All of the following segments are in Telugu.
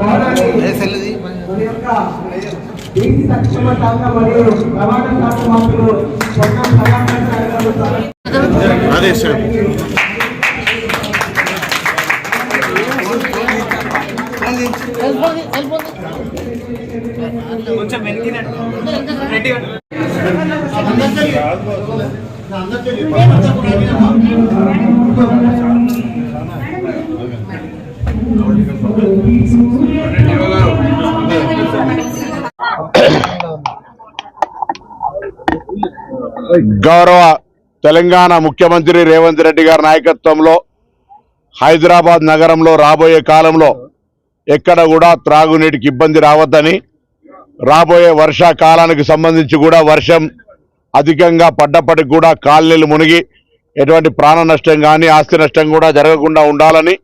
భవనాన్ని మన యొక్క బీసీ సంక్షేమ శాఖ మరియు రవాణా శాఖ మంత్రులు పొన్నం ప్రభాకర్ గారు ప్రారంభించారు. అదే సార్ గౌరవ తెలంగాణ ముఖ్యమంత్రి రేవంత్ రెడ్డి గారి నాయకత్వంలో హైదరాబాద్ నగరంలో రాబోయే కాలంలో ఎక్కడ కూడా త్రాగునీటికి ఇబ్బంది రావద్దని రాబోయే వర్షాకాలానికి సంబంధించి కూడా వర్షం అధికంగా పడ్డప్పటికి కూడా కాలనీలు మునిగి ఎటువంటి ప్రాణ నష్టం కానీ ఆస్తి నష్టం కూడా జరగకుండా ఉండాలని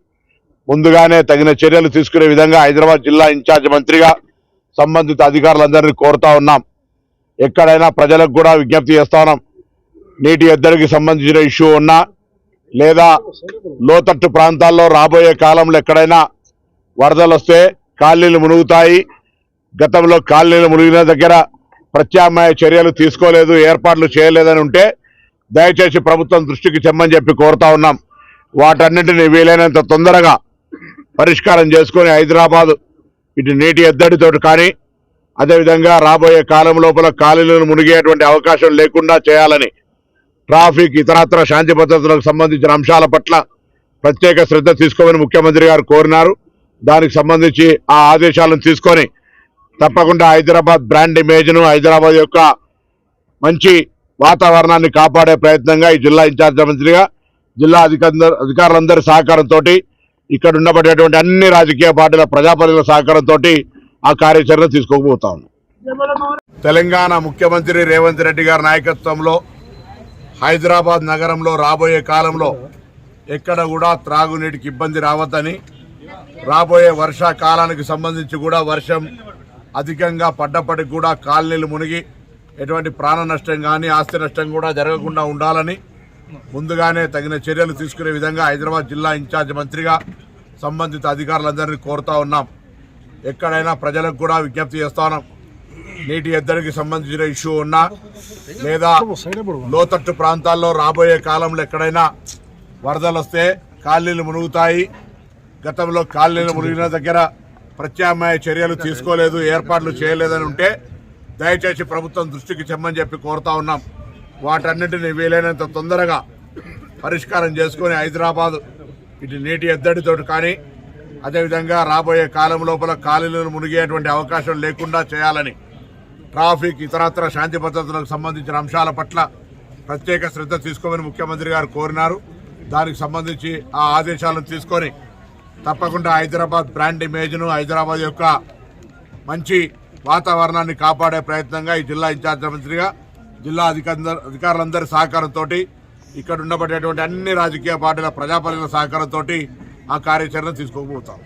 ముందుగానే తగిన చర్యలు తీసుకునే విధంగా హైదరాబాద్ జిల్లా ఇన్ఛార్జ్ మంత్రిగా సంబంధిత అధికారులందరినీ కోరుతా ఉన్నాం. ఎక్కడైనా ప్రజలకు కూడా విజ్ఞప్తి చేస్తా ఉన్నాం. నీటి ఎద్దడికి సంబంధించిన ఇష్యూ ఉన్నా లేదా లోతట్టు ప్రాంతాల్లో రాబోయే కాలంలో ఎక్కడైనా వరదలు వస్తే కాలనీలు మునుగుతాయి. గతంలో కాలనీలు మునిగిన దగ్గర ప్రత్యామ్నాయ చర్యలు తీసుకోలేదు ఏర్పాట్లు చేయలేదని ఉంటే దయచేసి ప్రభుత్వం దృష్టికి చెమ్మని చెప్పి కోరుతా ఉన్నాం. వాటన్నింటినీ వీలైనంత తొందరగా పరిష్కారం చేసుకొని హైదరాబాద్ ఇటు నీటి ఎద్దడితోటి కానీ అదేవిధంగా రాబోయే కాలం లోపల ఖాళీలను మునిగేటువంటి అవకాశం లేకుండా చేయాలని ట్రాఫిక్ ఇతరత్ర శాంతి భద్రతలకు సంబంధించిన అంశాల పట్ల ప్రత్యేక శ్రద్ధ తీసుకోమని ముఖ్యమంత్రి గారు కోరినారు. దానికి సంబంధించి ఆ ఆదేశాలను తీసుకొని తప్పకుండా హైదరాబాద్ బ్రాండ్ ఇమేజ్ను హైదరాబాద్ యొక్క మంచి వాతావరణాన్ని కాపాడే ప్రయత్నంగా ఈ జిల్లా ఇన్ఛార్జ్ మంత్రిగా జిల్లా అధికారుల అధికారులందరి సహకారంతో ఇక్కడ ఉండబడేటువంటి అన్ని రాజకీయ పార్టీల ప్రజాప్రతినిధుల సహకారంతో ఆ కార్యాచరణ తీసుకోబోతా తెలంగాణ ముఖ్యమంత్రి రేవంత్ రెడ్డి గారి నాయకత్వంలో హైదరాబాద్ నగరంలో రాబోయే కాలంలో ఎక్కడ కూడా త్రాగునీటికి ఇబ్బంది రావద్దని రాబోయే వర్షాకాలానికి సంబంధించి కూడా వర్షం అధికంగా పడ్డప్పటికి కూడా కాలనీలు మునిగి ఎటువంటి ప్రాణ నష్టం కానీ ఆస్తి నష్టం కూడా జరగకుండా ఉండాలని ముందుగానే తగిన చర్యలు తీసుకునే విధంగా హైదరాబాద్ జిల్లా ఇన్ఛార్జ్ మంత్రిగా సంబంధిత అధికారులందరినీ కోరుతా ఉన్నాం. ఎక్కడైనా ప్రజలకు కూడా విజ్ఞప్తి చేస్తా ఉన్నాం నీటి ఎద్దడికి సంబంధించిన ఇష్యూ ఉన్నా లేదా లోతట్టు ప్రాంతాల్లో రాబోయే కాలంలో ఎక్కడైనా వరదలు వస్తే కాలనీలు మునుగుతాయి. గతంలో కాలనీలు మునిగిన దగ్గర ప్రత్యామ్నాయ చర్యలు తీసుకోలేదు ఏర్పాట్లు చేయలేదని ఉంటే దయచేసి ప్రభుత్వం దృష్టికి చెమ్మని చెప్పి కోరుతా ఉన్నాం. వాటన్నిటిని వీలైనంత తొందరగా పరిష్కారం చేసుకొని హైదరాబాద్ ఇటు నీటి ఎద్దడితోటి కానీ అదేవిధంగా రాబోయే కాలం లోపల ఖాళీలను మునిగేటువంటి అవకాశం లేకుండా చేయాలని ట్రాఫిక్ ఇతరత్ర శాంతి భద్రతలకు సంబంధించిన అంశాల పట్ల ప్రత్యేక శ్రద్ధ తీసుకోమని ముఖ్యమంత్రి గారు కోరినారు. దానికి సంబంధించి ఆ ఆదేశాలను తీసుకొని తప్పకుండా హైదరాబాద్ బ్రాండ్ ఇమేజ్ను హైదరాబాద్ యొక్క మంచి వాతావరణాన్ని కాపాడే ప్రయత్నంగా ఈ జిల్లా ఇన్ఛార్జ్ మంత్రిగా జిల్లా అధికార అధికారులందరి సహకారంతో ఇక్కడ ఉండబడేటువంటి అన్ని రాజకీయ పార్టీల ప్రజాప్రతినిధుల సహకారంతో ఆ కార్యాచరణ తీసుకోకపోతాం